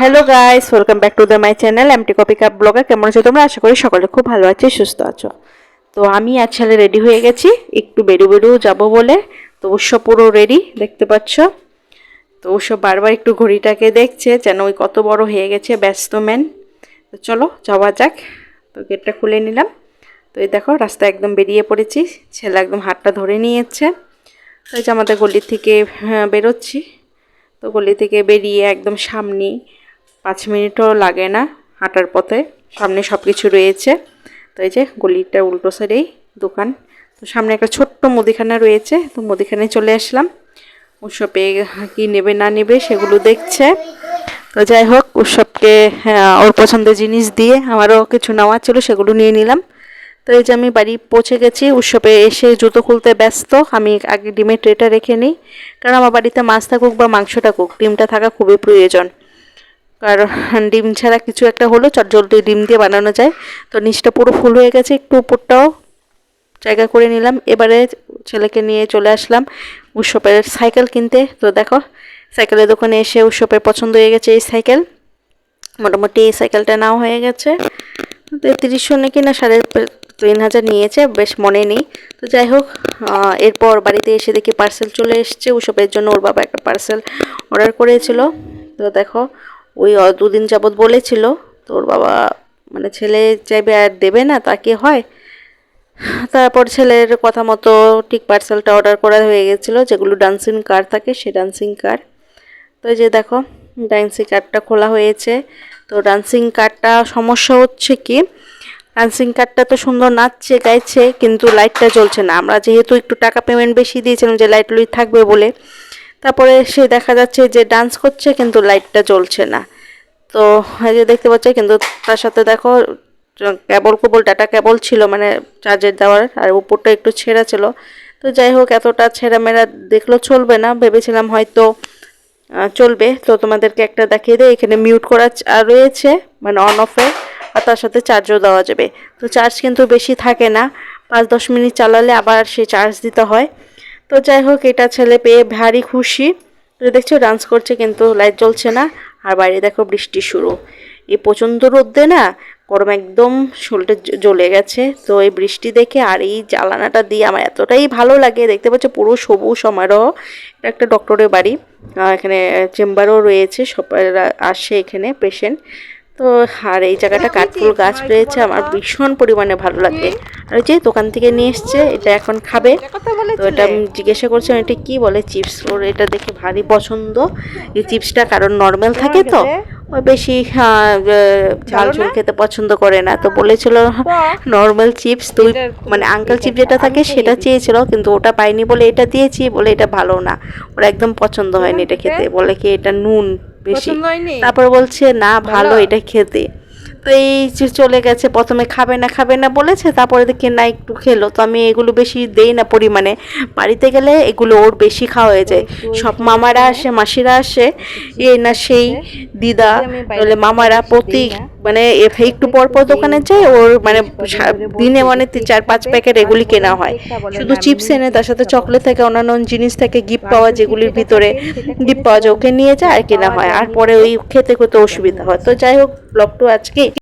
Hello guys welcome back to the my channel empty coffee cup blogger কেমন আছো তোমরা? আশা করি সকলে খুব ভালো আছে সুস্থ আছো। তো আমি আর ছেলে রেডি হয়ে গেছি। একটু বেরু বেরু যাব বলে। তো উৎসব পুরো রেডি দেখতে পাচ্ছ। তো ওসব বারবার একটু ঘড়িটাকে দেখছে যেন ওই কত বড় হয়ে গেছে ব্যস্ত ম্যান তো চলো যাওয়া যাক। তো গেটটা খুলে নিলাম। তো এই দেখো রাস্তা একদম বেরিয়ে পড়েছি। ছেলে একদম হাতটা ধরে নিয়েছে। তো যে আমাদের গলির থেকে হ্যাঁ, বেরোচ্ছি। তো গলি থেকে বেরিয়ে একদম সামনে পাঁচ মিনিটও লাগে না হাঁটার পথে। সামনে সব কিছু রয়েছে। তো এই যে গলিটার উল্টো সাইডেই দোকান। তো সামনে একটা ছোট্ট মুদিখানা রয়েছে। তো মুদিখানায় চলে আসলাম। উৎসবে কি নেবে না নেবে সেগুলো দেখছে। তো যাই হোক, উৎসবকে ওর পছন্দের জিনিস দিয়ে আমারও কিছু নেওয়া ছিল, সেগুলো নিয়ে নিলাম। তো এই যে আমি বাড়ি পৌঁছে গেছি। উৎসবে এসে জুতো খুলতে ব্যস্ত। আমি আগে ডিমের ট্রেটা রেখে নিই। কারণ আমার বাড়িতে মাছ থাকুক বা মাংস থাকুক, ডিমটা থাকা খুবই প্রয়োজন। কারণ ডিম ছাড়া কিছু একটা হলো চটজলদি ডিম দিয়ে বানানো যায়। তো নিচটা পুরো ফুল হয়ে গেছে, একটু উপরটাও জায়গা করে নিলাম। এবারে ছেলেকে নিয়ে চলে আসলাম উৎসবের সাইকেল কিনতে। তো দেখো, সাইকেলের দোকানে এসে উৎসবের পছন্দ হয়ে গেছে এই সাইকেল। মোটামুটি এই সাইকেলটা নাও হয়ে গেছে। তিরিশশো নাকি না সাড়ে তিন হাজার নিয়েছে, বেশ মনে নেই। তো যাই হোক এরপর বাড়িতে এসে দেখি পার্সেল চলে এসছে। উৎসবের জন্য ওর বাবা একটা পার্সেল অর্ডার করেছিল। তো দেখো ওই দুদিন যাবৎ বলেছিল, তোর বাবা মানে ছেলে চাইবে আর দেবে না, তা কি হয়? তারপর ছেলের কথা মতো ঠিক পার্সেলটা অর্ডার করা হয়ে গেছিল, যেগুলো ডান্সিং কার থাকে সে ডান্সিং কার তো যে দেখো ডান্সিং কার্ডটা খোলা হয়েছে। তো ডান্সিং কার্ডটা সমস্যা হচ্ছে কি ডান্সিং কার্ডটা তো সুন্দর নাচছে, গাইছে, কিন্তু লাইটটা জ্বলছে না। আমরা যেহেতু একটু টাকা পেমেন্ট বেশি দিয়েছিলাম যে লাইট লাইটগুলি থাকবে বলে তারপরে সে দেখা যাচ্ছে যে ডান্স করছে, কিন্তু লাইটটা জ্বলছে না। তো এই যে দেখতে পাচ্ছ, কিন্তু তার সাথে দেখো কেবল কেবল ডাটা কেবল ছিল মানে চার্জের দেওয়ার, আর উপরটা একটু ছেঁড়া ছিল। তো যাই হোক, এতটা ছেঁড়া মেরা দেখলেও চলবে না, ভেবেছিলাম হয়তো চলবে। তো তোমাদেরকে একটা দেখিয়ে দেয় এখানে মিউট করা রয়েছে মানে অন অফে আর তার সাথে চার্জও দেওয়া যাবে। তো চার্জ কিন্তু বেশি থাকে না, পাঁচ দশ মিনিট চালালে আবার সে চার্জ দিতে হয়। তো যাই হোক, এটা ছেলে পেয়ে ভারী খুশি। দেখছ ডান্স করছে কিন্তু লাইট জ্বলছে না। আর বাইরে দেখো, বৃষ্টি শুরু। এই প্রচণ্ড রোদ্দে না, গরম একদম শোলটা জ্বলে গেছে। তো এই বৃষ্টি দেখে আর এই জ্বালানাটা দিয়ে আমার এতটাই ভালো লাগে। দেখতে পাচ্ছ, পুরো সবুজ সমারোহ। এটা একটা ডক্টরের বাড়ি। এখানে চেম্বারও রয়েছে সবাই আসে এখানে পেশেন্ট তো আর এই জায়গাটা কাঠফুল গাছ পেয়েছে আমার ভীষণ পরিমাণে ভালো লাগে আর ওই যে দোকান থেকে নিয়ে এসছে এটা এখন খাবে। তো এটা আমি জিজ্ঞাসা করছিলাম এটা কি বলে? চিপস ওর এটা দেখে ভারী পছন্দ। এই চিপসটা কারণ নর্মাল থাকে তো? বেশি হ্যাঁ, ঝাল ঝোল খেতে পছন্দ করে না। তো বলেছিল নর্মাল চিপস তুই মানে আঙ্কেল চিপ যেটা থাকে সেটা চেয়েছিল কিন্তু ওটা পাইনি বলে এটা দিয়েছি বলে এটা ভালো না। ওরা একদম পছন্দ হয়নি এটা খেতে বলে কি এটা নুন বেশি। তারপর বলছে না ভালো এটা খেতে। এই যে চলে গেছে প্রথমে খাবে না খাবে না বলেছে তারপরে দেখি না একটু খেলো। তো আমি এগুলো বেশি দেই না পরিমাণে। বাড়িতে গেলে এগুলো ওর বেশি খাওয়া হয়ে যায়। সব মামারা আসে মাসিরা আসে এ না সেই দিদা বলে মামারা প্রতি মানে একটু পর পর দোকানে যাই ওর মানে দিনে মানে তিন, চার, পাঁচ প্যাকেট এগুলি কেনা হয়। শুধু চিপস এনে, তার সাথে চকলেট থাকে, অন্যান্য জিনিস থাকে গিফট পাওয়া যেগুলির ভিতরে গিফট পাওয়া যায়, ওকে নিয়ে যায় আর কেনা হয়। আর পরে ওই খেতে খেতে অসুবিধা হয়। তো যাই হোক ব্লগটু আজকে